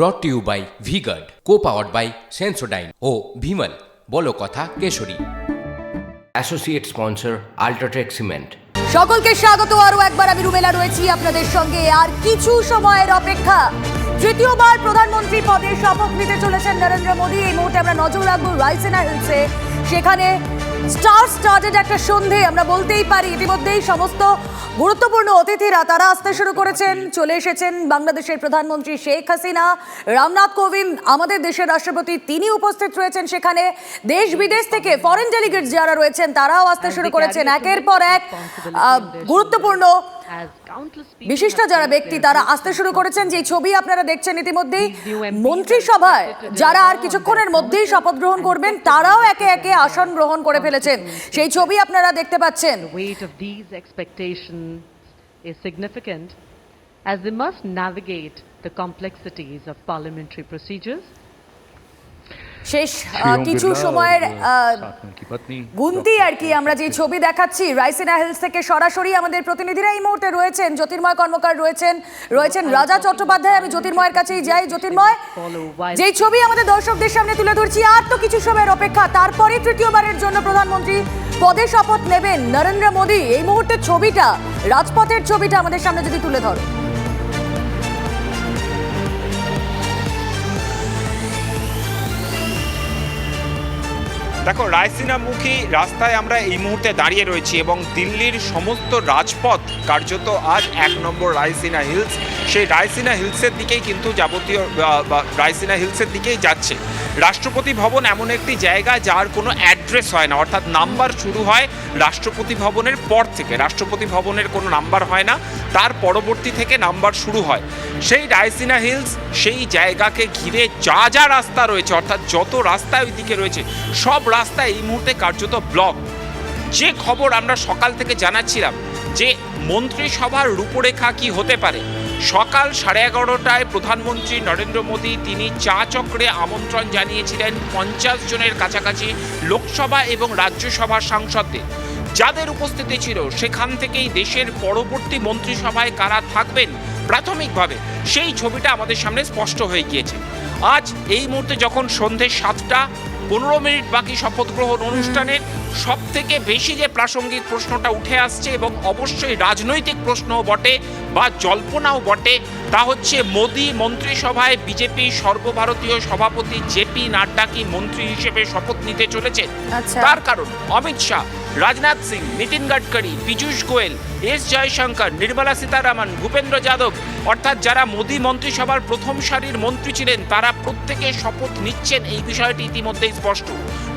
Brought to you by V-Guard co powered by Sensodyne ও ভিমল বলো কথা কেশরী। অ্যাসোসিয়েট স্পন্সর আল্ট্রাটেক সিমেন্ট সকলকে স্বাগত আরও একবার আমি রুমেলা রয়েছি আপনাদের সঙ্গে। আর কিছু সময়ের অপেক্ষা তৃতীয়বার প্রধানমন্ত্রী পদে শপথ নিতে চলেছেন নরেন্দ্র মোদী। এই মুহূর্তে আমরা নজর রাখব রাইসেনা হিলসে সেখানে স্টার স্টার্টেড একটা সন্ধে আমরা বলতেই পারি। ইতিমধ্যেই সমস্ত গুরুত্বপূর্ণ অতিথিরা তারা আসতে শুরু করেছেন। চলে এসেছেন বাংলাদেশের প্রধানমন্ত্রী শেখ হাসিনা রামনাথ কোবিন্দ আমাদের দেশের রাষ্ট্রপতি তিনি উপস্থিত রয়েছেন সেখানে। দেশ বিদেশ থেকে ফরেন ডেলিগেট যারা রয়েছেন তারাও আসতে শুরু করেছেন। একের পর এক গুরুত্বপূর্ণ বিশিষ্ট যারা ব্যক্তি, তারা আসতে শুরু করেছেন যে ছবি আপনারা দেখছেন ইতিমধ্যেই। মন্ত্রিসভায় যারা আর কিছুক্ষণের মধ্যেই শপথ গ্রহণ করবেন, তারাও একে একে আসন গ্রহণ করে ফেলেছেন। সেই ছবি আপনারা দেখতে পাচ্ছেন। As they must navigate the complexities of parliamentary procedures শেষ কিছু সময়ের গুনতি আর কি আমরা যে ছবি দেখাচ্ছি রাইসিনা হিলস থেকে সরাসরি আমাদের প্রতিনিধিরা এই মুহূর্তে রয়েছেন জ্যোতির্ময় কর্মকার রয়েছেন রয়েছেন রাজা চট্টোপাধ্যায় আমি জ্যোতির্ময়ের কাছেই যাই। জ্যোতির্ময় যেই ছবি আমাদের দর্শকদের সামনে তুলে ধরছি আর তো কিছু সময়ের অপেক্ষা তারপরে তৃতীয়বারের জন্য প্রধানমন্ত্রী পদে শপথ নেবেন নরেন্দ্র মোদী। এই মুহূর্তে ছবিটা রাজপথের ছবিটা আমাদের সামনে যদি তুলে ধরো দেখো, রায়সিনামুখী রাস্তায় আমরা এই মুহূর্তে দাঁড়িয়ে রয়েছি এবং দিল্লির সমস্ত রাজপথ, কার্যত আজ এক নম্বর রায়সিনা হিলস, সেই রায়সিনা হিলসের দিকেই কিন্তু যাবতীয় রায়সিনা হিলসের দিকেই যাচ্ছে। রাষ্ট্রপতি ভবন এমন একটি জায়গা যার কোনো অ্যাড্রেস হয় না, অর্থাৎ নাম্বার শুরু হয় রাষ্ট্রপতি ভবনের পর থেকে। রাষ্ট্রপতি ভবনের কোনো নাম্বার হয় না, তার পরবর্তী থেকে নাম্বার শুরু হয়। সেই রায়সিনা হিলস, সেই জায়গাকে ঘিরে যা যা রাস্তা রয়েছে, অর্থাৎ যত রাস্তা ওইদিকে রয়েছে, সব রাস্তা এই মুহূর্তে কার্যত ব্লক। যে খবর আমরা সকাল থেকে জানাচ্ছিলাম যে মন্ত্রিসভার রূপরেখা কি হতে পারে সকাল সাড়ে এগারোটায় প্রধানমন্ত্রী নরেন্দ্র মোদী তিনি চা চক্রে আমন্ত্রণ জানিয়েছিলেন পঞ্চাশ জনের কাছাকাছি লোকসভা এবং রাজ্যসভার সাংসদদের। যাদের উপস্থিতি ছিল, সেখান থেকেই দেশের পরবর্তী মন্ত্রিসভায় কারা থাকবেন প্রাথমিকভাবে সেই ছবিটা আমাদের সামনে স্পষ্ট হয়ে গিয়েছে। আজ এই মুহূর্তে যখন সন্ধে সাতটা পনেরো মিনিট বাকি শপথ গ্রহণ অনুষ্ঠানের সব থেকে বেশি যে প্রাসঙ্গিক প্রশ্নটা উঠে আসছে এবং অবশ্যই রাজনৈতিক প্রশ্নও বটে বা জল্পনাও বটে তা হচ্ছে মোদী মন্ত্রিসভায় বিজেপি সর্বভারতীয় সভাপতি জেপি নাড্ডা কি মন্ত্রী হিসেবে শপথ নিতে চলেছেন আচ্ছা। তার কারণ অমিত শাহ রাজনাথ সিং, নীতিন গাডকারি, পীযূষ গোয়েল, এস জয়শঙ্কর, নির্মলা সীতারামন, ভূপেন্দ্র যাদব, অর্থাৎ যারা মোদী মন্ত্রিসভার প্রথম সারির মন্ত্রী ছিলেন, তারা প্রত্যেকে শপথ নিচ্ছেন এই বিষয়টি ইতিমধ্যেই স্পষ্ট।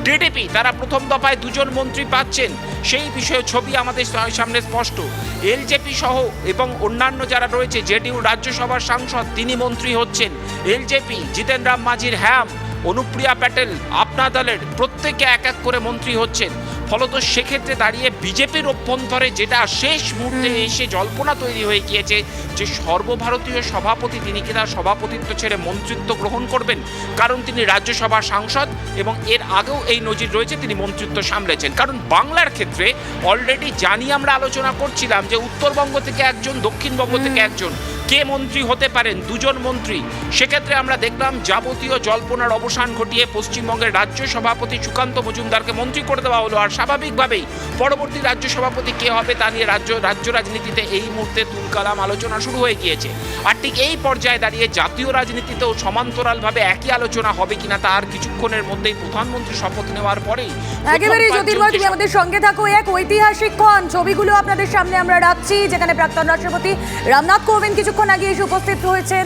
টিডিপি, তারা প্রথম দফায় দুজন মন্ত্রী পাচ্ছেন, সেই বিষয়ে ছবি আমাদের সামনে স্পষ্ট। এলজেপি সহ এবং অন্যান্য যারা রয়েছে, জেডিইউ রাজ্যসভার সাংসদ, তিনি মন্ত্রী হচ্ছেন। এলজেপি জিতেন রাম মাঝির হ্যাম, অনুপ্রিয়া প্যাটেল, আপনা দলের প্রত্যেকে এক এক করে মন্ত্রী হচ্ছেন। ফলত সেক্ষেত্রে দাঁড়িয়ে বিজেপির অভ্যন্তরে যেটা শেষ মুহূর্তে এসে জল্পনা তৈরি হয়ে গিয়েছে যে সর্বভারতীয় সভাপতি তিনি কিনা সভাপতিত্ব ছেড়ে মন্ত্রিত্ব গ্রহণ করবেন? কারণ তিনি রাজ্যসভার সাংসদ এবং এর আগেও এই নজির রয়েছে তিনি মন্ত্রিত্ব সামলেছেন। কারণ বাংলার ক্ষেত্রে অলরেডি জানি আমরা আলোচনা করছিলাম যে উত্তরবঙ্গ থেকে একজন দক্ষিণবঙ্গ থেকে একজন। কে মন্ত্রী হতে পারেন? দুজন মন্ত্রী। সেক্ষেত্রে আমরা দেখলাম যাবতীয় জল্পনার অবসান ঘটিয়ে পশ্চিমবঙ্গের রাজ্য সভাপতি সুকান্ত মজুমদারকে মন্ত্রী করে দেওয়া হলো। আর স্বাভাবিকভাবেই পরবর্তী রাজ্য সভাপতি কে হবে তা নিয়ে রাজ্য রাজ্য রাজনীতিতে এই মুহূর্তে তুলকালাম আলোচনা শুরু হয়ে গিয়েছে। আর ঠিক এই পর্যায়ে দাঁড়িয়ে জাতীয় রাজনীতিতেও সমান্তরালভাবে একই আলোচনা হবে কিনা তা আর কিছুক্ষণের মধ্যেই প্রধানমন্ত্রী শপথ নেওয়ার পরেই প্রথম জ্যোতির্ময় তুমি আমাদের সঙ্গে থাকো এক ঐতিহাসিক ক্ষণ। ছবিগুলো আপনাদের সামনে আমরা রাখছি যেখানে প্রাক্তন রাষ্ট্রপতি রামনাথ কোবিন্দ কিছুক্ষণ আগে এসে উপস্থিত হয়েছেন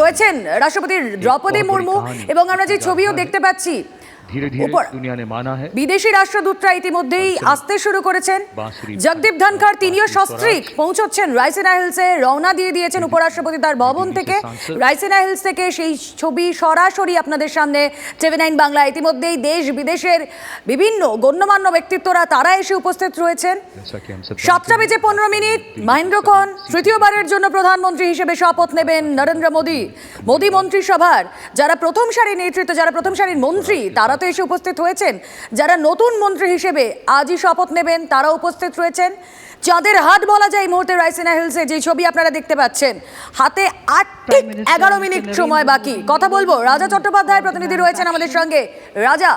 রয়েছেন রাষ্ট্রপতি দ্রৌপদী মুর্মু এবং আমরা যে ছবিও দেখতে পাচ্ছি বিদেশি রাষ্ট্রদূতরা ইতিমধ্যেই আসতে শুরু করেছেন। জগদীপ ধনখড় তিনিও সস্ত্রিক পৌঁছচ্ছেন রাইসেনা হিলসে রওনা দিয়ে দিয়েছেন উপরাষ্ট্রপতি তার ভবন থেকে। রাইসেনা হিলস থেকে সেই ছবি সরাসরি আপনাদের সামনে টিভি নাইন বাংলা। ইতিমধ্যেই দেশ বিদেশের বিভিন্ন গণ্যমান্য ব্যক্তিত্বরা তারা এসে উপস্থিত রয়েছেন। সাতটা বেজে পনেরো মিনিট। মহেন্দ্র খন তৃতীয়বারের জন্য প্রধানমন্ত্রী হিসেবে শপথ নেবেন নরেন্দ্র মোদী। মোদী মন্ত্রিসভার যারা প্রথম সারির নেতৃত্ব যারা প্রথম সারির মন্ত্রী তারা তারা তো এসে উপস্থিত হয়েছেন। যারা নতুন মন্ত্রী হিসেবে আজই শপথ নেবেন তারা উপস্থিত রয়েছেন। চাঁদের হাট বলা যায় এই মুহূর্তে রাইসিনা হিলসে যে ছবি আপনারা দেখতে পাচ্ছেন হাতে আট ঠিক এগারো মিনিট সময় বাকি। কথা বলব রাজা চট্টোপাধ্যায়ের প্রতিনিধি রয়েছেন আমাদের সঙ্গে। রাজা।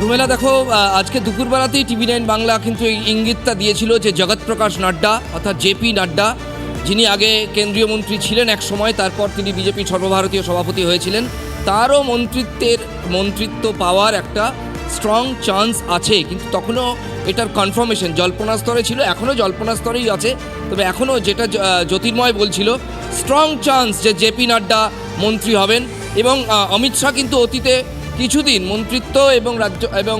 রুমেলা দেখো আজকে দুপুরবেলাতেই টিভি নাইন বাংলা কিন্তু এই ইঙ্গিতটা দিয়েছিল যে জগৎপ্রকাশ নাড্ডা অর্থাৎ জেপি নাড্ডা যিনি আগে কেন্দ্রীয় মন্ত্রী ছিলেন এক সময়, তারপর তিনি বিজেপি সর্বভারতীয় সভাপতি হয়েছিলেন, তারও মন্ত্রিত্বের, মন্ত্রিত্ব পাওয়ার একটা স্ট্রং চান্স আছে, কিন্তু তখনও এটার কনফার্মেশন জল্পনা স্তরে ছিল, এখনও জল্পনা স্তরেই আছে, তবে এখনও যেটা জ্যোতির্ময় বলছিল স্ট্রং চান্স যে জেপি নাড্ডা মন্ত্রী হবেন এবং অমিত শাহ কিন্তু অতীতে কিছুদিন মন্ত্রিত্ব এবং রাজ্য এবং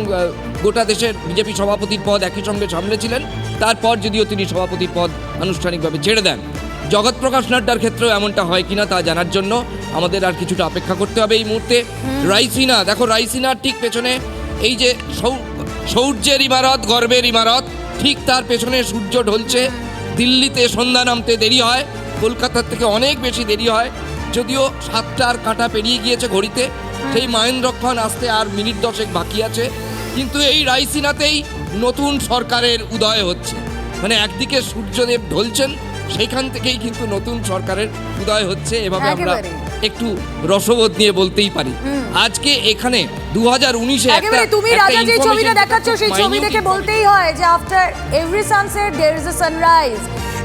গোটা দেশের বিজেপি সভাপতির পদ একই সঙ্গে সামলেছিলেন। তারপর যদিও তিনি সভাপতির পদ আনুষ্ঠানিকভাবে ছেড়ে দেন। জগৎপ্রকাশ নাড্ডার ক্ষেত্রেও এমনটা হয় কিনা তা জানার জন্য আমাদের আর কিছুটা অপেক্ষা করতে হবে এই মুহূর্তে। রাইসিনা দেখো রাইসিনার ঠিক পেছনে এই যে সৌর্যের ইমারত গর্বের ইমারত ঠিক তার পেছনে সূর্য ঢলছে। দিল্লিতে সন্ধ্যা নামতে দেরি হয় কলকাতার থেকে অনেক বেশি দেরি হয়। যদিও সাতটার কাঁটা পেরিয়ে গিয়েছে ঘড়িতে সেই মহেন্দ্রক্ষণ আসতে আর মিনিট দশেক বাকি আছে। কিন্তু এই রাইসিনাতেই নতুন সরকারের উদয় হচ্ছে। মানে একদিকে সূর্যদেব ঢলছেন সেইখান থেকেই কিন্তু নতুন সরকারের উদয় হচ্ছে। এভাবে আমরা একটু রসবোধ নিয়ে বলতেই পারি। আজকে এখানে দু হাজার উনিশে তুমি রাজা যে ছবিটা দেখাচ্ছ সেই ছবি দেখে বলতেই হয় যে after every sunset there is a sunrise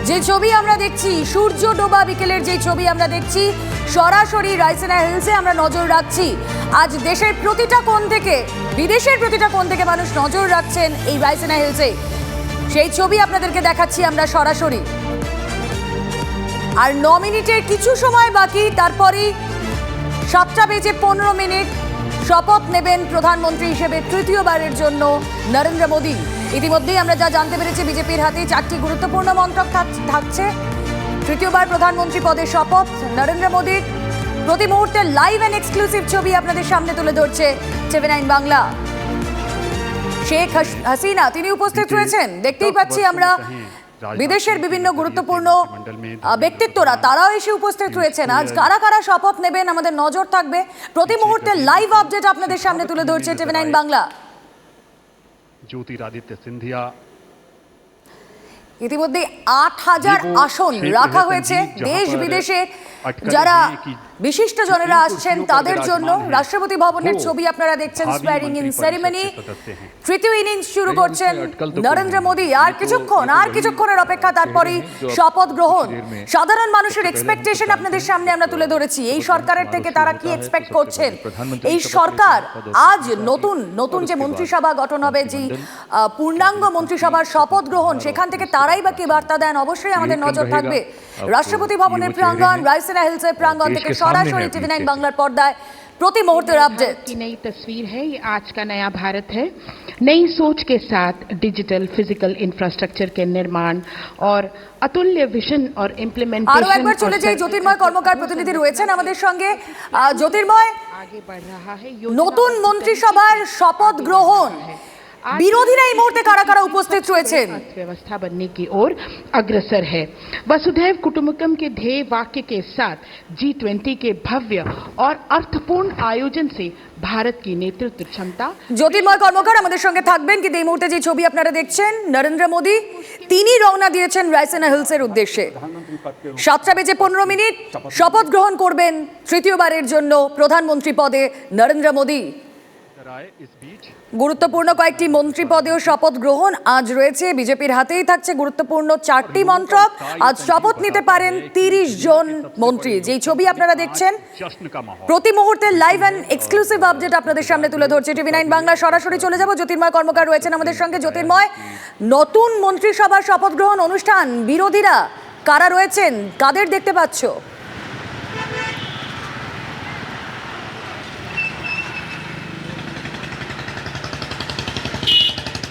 যে ছবি আমরা দেখছি, সূর্য ডোবা বিকেলের যে ছবি আমরা দেখছি, সরাসরি রাইসেনা হিলসে আমরা নজর রাখছি। আজ দেশের প্রতিটা কোণ থেকে, বিদেশের প্রতিটা কোণ থেকে মানুষ নজর রাখছেন এই রাইসেনা হিলসে। সেই ছবি আপনাদেরকে দেখাচ্ছি আমরা সরাসরি। আর ন মিনিটের কিছু সময় বাকি, তারপরেই সাতটা বেজে পনেরো মিনিট, শপথ নেবেন প্রধানমন্ত্রী হিসেবে তৃতীয়বারের জন্য নরেন্দ্র মোদী। ইতিমধ্যেই আমরা যা জানতে পেরেছি বিজেপির হাতে চারটি গুরুত্বপূর্ণ মন্ত্রক থাক- থাকছে। তৃতীয়বার প্রধানমন্ত্রী পদে শপথ নরেন্দ্র মোদীর প্রতি মুহূর্তে লাইভ অ্যান্ড এক্সক্লুসিভ ছবি আপনাদের সামনে তুলে ধরছে টিভি নাইন বাংলা। শেখ হাস- হাসিনা তিনি উপস্থিত রয়েছেন। দেখতেই পাচ্ছি আমরা বিদেশের বিভিন্ন গুরুত্বপূর্ণ ব্যক্তিত্বরা তারাও এসে উপস্থিত রয়েছেন। আজ কারা কারা শপথ নেবেন? আমাদের নজর থাকবে। প্রতি মুহূর্তে লাইভ আপডেট আপনাদের সামনে তুলে ধরছে টিভি নাইন বাংলা। জ্যোতিরাদিত্য সিন্ধিয়া ইতিমধ্যে আট হাজার আসন রাখা হয়েছে দেশ বিদেশে যারা বিশিষ্ট জনেরা আসছেন তাদের জন্য। রাষ্ট্রপতি ভবনের ছবি আপনারা দেখছেন স্পেয়ারিং ইন সেরিমনি তৃতীয় ইনিংস শুরু করছেন নরেন্দ্র মোদী। আর কিছুক্ষণ আর কিছুক্ষণের অপেক্ষা তারপরেই শপথ গ্রহণ। সাধারণ মানুষের এক্সপেকটেশন আপনাদের সামনে আমরা তুলে ধরেছি। এই সরকারের থেকে তারা কি এক্সপেক্ট করছেন? এই সরকার আজ নতুন নতুন যে মন্ত্রিসভা গঠন হবে যে পূর্ণাঙ্গ মন্ত্রিসভার শপথ গ্রহণ সেখান থেকে তারাই বা কি বার্তা দেন? অবশ্যই আমাদের নজর থাকবে। রাষ্ট্রপতি ये ভবনের वो প্রাঙ্গণ चेहरे हैं রাইসেনা হিলসের প্রাঙ্গণ देश থেকে के सामने সরাসরি हैं টিভি अपने নাইন से। বাংলার পর্দায় প্রতি মুহূর্তের আপডেট भारत की नई तस्वीर है ये आज का नया भारत है नई सोच के साथ डिजिटल फिजिकल इंफ्रास्ट्रक्चर के निर्माण और अतुल्य विजन और আরো इम्प्लीमेंटेशन একবার চলে যাই জ্যোতির্ময় কর্মকার প্রতিনিধি রয়েছেন আমাদের সঙ্গে আহ, জ্যোতির্ময় आगे बढ़ रहा है নতুন মন্ত্রিসভার শপথ গ্রহণ বিরোধীরা এই মুহূর্তে কারা কারা উপস্থিত রয়েছেন अर्थव्यवस्था बनने की ओर अग्रसर है वसुधैव कुटुंबकम के ध्येय वाक्य के साथ जी ट्वेंटी के भव्य और अर्थपूर्ण आयोजन से भारत की नेतृत्व क्षमता জ্যোতির্ময় কর্মকার আমাদের সঙ্গে থাকবেন কিন্তু এই মুহূর্তে যে ছবি আপনারা দেখছেন নরেন্দ্র মোদী তিনি রওনা দিয়েছেন রাইসেনা হিলসের উদ্দেশ্যে সাতটা বেজে পনেরো মিনিট শপথ গ্রহণ করবেন তৃতীয়বারের জন্য প্রধানমন্ত্রী পদে নরেন্দ্র মোদী राय इस बीच গুরুত্বপূর্ণ কয়েকটি মন্ত্রী পদেও শপথ গ্রহণ আজ রয়েছে। বিজেপির হাতেই থাকছে গুরুত্বপূর্ণ চারটি মন্ত্রক। আজ শপথ নিতে পারেন তিরিশ জন মন্ত্রী। যেই ছবি আপনারা দেখছেন প্রতি মুহূর্তে লাইভ অ্যান্ড এক্সক্লুসিভ আপডেট আপনাদের সামনে তুলে ধরছে টিভি নাইন বাংলা। সরাসরি চলে যাব জ্যোতির্ময় কর্মকার রয়েছেন আমাদের সঙ্গে। জ্যোতির্ময় নতুন মন্ত্রিসভার শপথ গ্রহণ অনুষ্ঠান বিরোধীরা কারা রয়েছেন? কাদের দেখতে পাচ্ছ?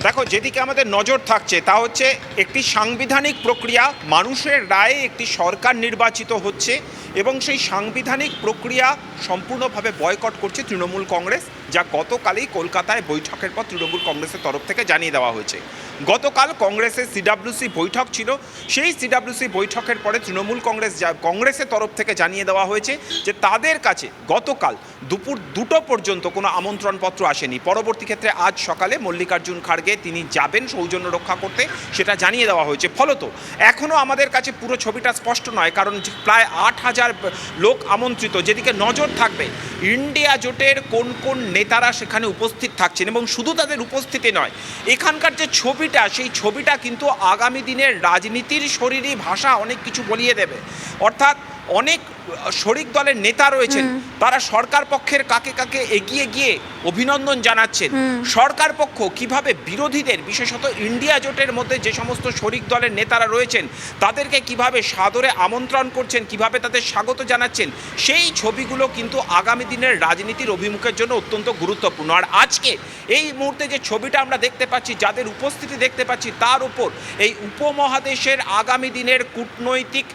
দেখো, যেদিকে আমাদের নজর থাকছে, তা হচ্ছে একটি সাংবিধানিক প্রক্রিয়া, মানুষের রায়ে একটি সরকার নির্বাচিত হচ্ছে এবং সেই সাংবিধানিক প্রক্রিয়া সম্পূর্ণভাবে বয়কট করছে তৃণমূল কংগ্রেস, যা গতকালই কলকাতায় বৈঠকের পর তৃণমূল কংগ্রেসের তরফ থেকে জানিয়ে দেওয়া হয়েছে। গতকাল কংগ্রেসের সিডাব্লিউসি বৈঠক ছিল। সেই সিডাব্লিউসি বৈঠকের পরে তৃণমূল কংগ্রেস কংগ্রেসের তরফ থেকে জানিয়ে দেওয়া হয়েছে যে তাদের কাছে গতকাল দুপুর দুটো পর্যন্ত কোনো আমন্ত্রণপত্র আসেনি। পরবর্তী ক্ষেত্রে আজ সকালে মল্লিকার্জুন খাড়গে তিনি যাবেন সৌজন্য রক্ষা করতে, সেটা জানিয়ে দেওয়া হয়েছে। ফলত এখনও আমাদের কাছে পুরো ছবিটা স্পষ্ট নয়, কারণ প্রায় আট হাজার লোক আমন্ত্রিত, যেদিকে নজর থাকবে ইন্ডিয়া জোটের কোন কোন নেতারা সেখানে উপস্থিত থাকছেন এবং শুধু তাদের উপস্থিতি নয়, এখানকার যে ছবিটা সেই ছবিটা কিন্তু আগামী দিনের রাজনীতির শরীরী ভাষা অনেক কিছু বলিয়ে দেবে। অর্থাৎ অনেক শরিক দলের নেতা রয়েছেন। তারা সরকার পক্ষের কাকে কাকে এগিয়ে গিয়ে অভিনন্দন জানাচ্ছেন। সরকার পক্ষ কীভাবে বিরোধীদের বিশেষত ইন্ডিয়া জোটের মধ্যে যে সমস্ত শরিক দলের নেতারা রয়েছেন তাদেরকে কীভাবে সাদরে আমন্ত্রণ করছেন কীভাবে তাদের স্বাগত জানাচ্ছেন সেই ছবিগুলো কিন্তু আগামী দিনের রাজনীতির অভিমুখের জন্য অত্যন্ত গুরুত্বপূর্ণ। আর আজকে এই মুহূর্তে যে ছবিটা আমরা দেখতে পাচ্ছি যাদের উপস্থিতি দেখতে পাচ্ছি তার উপর এই উপমহাদেশের আগামী দিনের কূটনৈতিক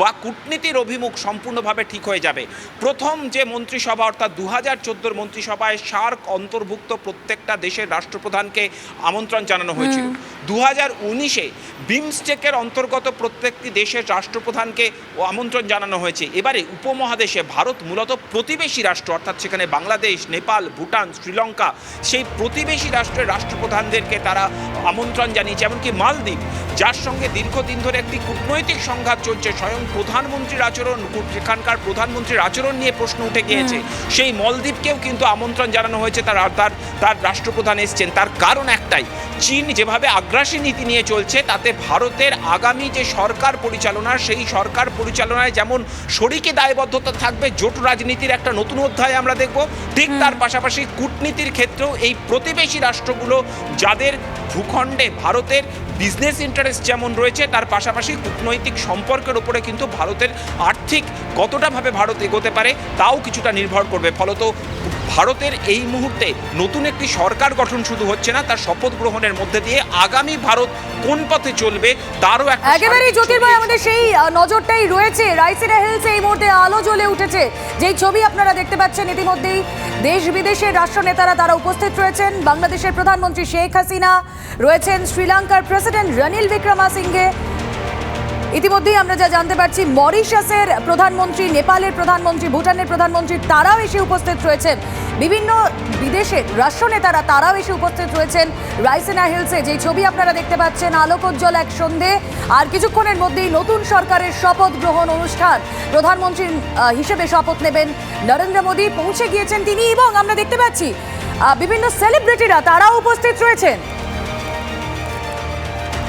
বা কূটনীতির অভিমুখ সম্পূর্ণভাবে ঠিক হয়ে যাবে। প্রথম যে মন্ত্রিসভা অর্থাৎ দু হাজার চোদ্দোর মন্ত্রিসভায় সার্ক অন্তর্ভুক্ত প্রত্যেকটা দেশের রাষ্ট্রপ্রধানকে আমন্ত্রণ জানানো হয়েছিল। দু হাজার উনিশে বিমস্টেকের অন্তর্গত প্রত্যেকটি দেশের রাষ্ট্রপ্রধানকে আমন্ত্রণ জানানো হয়েছে। এবারে উপমহাদেশে ভারত মূলত প্রতিবেশী রাষ্ট্র অর্থাৎ সেখানে বাংলাদেশ নেপাল ভুটান শ্রীলঙ্কা সেই প্রতিবেশী রাষ্ট্রের রাষ্ট্রপ্রধানদেরকে তারা আমন্ত্রণ জানিয়েছে। এমনকি মালদ্বীপ যার সঙ্গে দীর্ঘদিন ধরে একটি কূটনৈতিক সংঘাত চলছে স্বয়ং প্রধানমন্ত্রীর আচরণ সেখানকার প্রধানমন্ত্রীর আচরণ নিয়ে প্রশ্ন উঠে গিয়েছে। সেই মলদ্বীপকেও কিন্তু আমন্ত্রণ জানানো হয়েছে তার তার তার রাষ্ট্রপ্রধান এসছেন। তার কারণ একটাই চীন যেভাবে আগ্রাসী নীতি নিয়ে চলছে তাতে ভারতের আগামী যে সরকার পরিচালনা সেই সরকার পরিচালনায় যেমন শরিকি দায়বদ্ধতা থাকবে জোট রাজনীতির একটা নতুন অধ্যায় আমরা দেখব। ঠিক তার পাশাপাশি কূটনীতির ক্ষেত্রেও এই প্রতিবেশী রাষ্ট্রগুলো যাদের ভূখণ্ডে ভারতের বিজনেস ইন্টারেস্ট যেমন রয়েছে তার পাশাপাশি কূটনৈতিক সম্পর্কের উপরে কিন্তু ভারতের আর্থিক কতটাভাবে ভারত এগোতে পারে তাও কিছুটা নির্ভর করবে। ফলত ভারতের এই মুহূর্তে নতুন একটি সরকার গঠন শুধু হচ্ছে না তার শপথ গ্রহণের মধ্যে দিয়ে আগামী ভারত কোন পথে চলবে তারও একেবারেই জ্যোতির্ময় আমাদের সেই নজরটাই রয়েছে। রাইসিনা হিলসে এই মুহূর্তে আলো জ্বলে উঠেছে। যেই ছবি আপনারা দেখতে পাচ্ছেন ইতিমধ্যেই দেশ বিদেশের রাষ্ট্রনেতারা তারা উপস্থিত রয়েছেন। বাংলাদেশের প্রধানমন্ত্রী শেখ হাসিনা রয়েছেন শ্রীলঙ্কার প্রেসিডেন্ট রনিল বিক্রমাসিঙ্গে ইতিমধ্যেই আমরা যা জানতে পারছি, মরিশাসের প্রধানমন্ত্রী, নেপালের প্রধানমন্ত্রী, ভুটানের প্রধানমন্ত্রী, তারাও এসে উপস্থিত রয়েছেন। বিভিন্ন বিদেশের রাষ্ট্রনেতারা তারাও এসে উপস্থিত রয়েছেন রাইসেনা হিলসে। যেই ছবি আপনারা দেখতে পাচ্ছেন, আলোকোজ্জ্বল এক সন্ধে। আর কিছুক্ষণের মধ্যেই নতুন সরকারের শপথ গ্রহণ অনুষ্ঠান। প্রধানমন্ত্রী হিসেবে শপথ নেবেন নরেন্দ্র মোদী। পৌঁছে গিয়েছেন তিনি এবং আমরা দেখতে পাচ্ছি বিভিন্ন সেলিব্রিটিরা তারাও উপস্থিত রয়েছেন।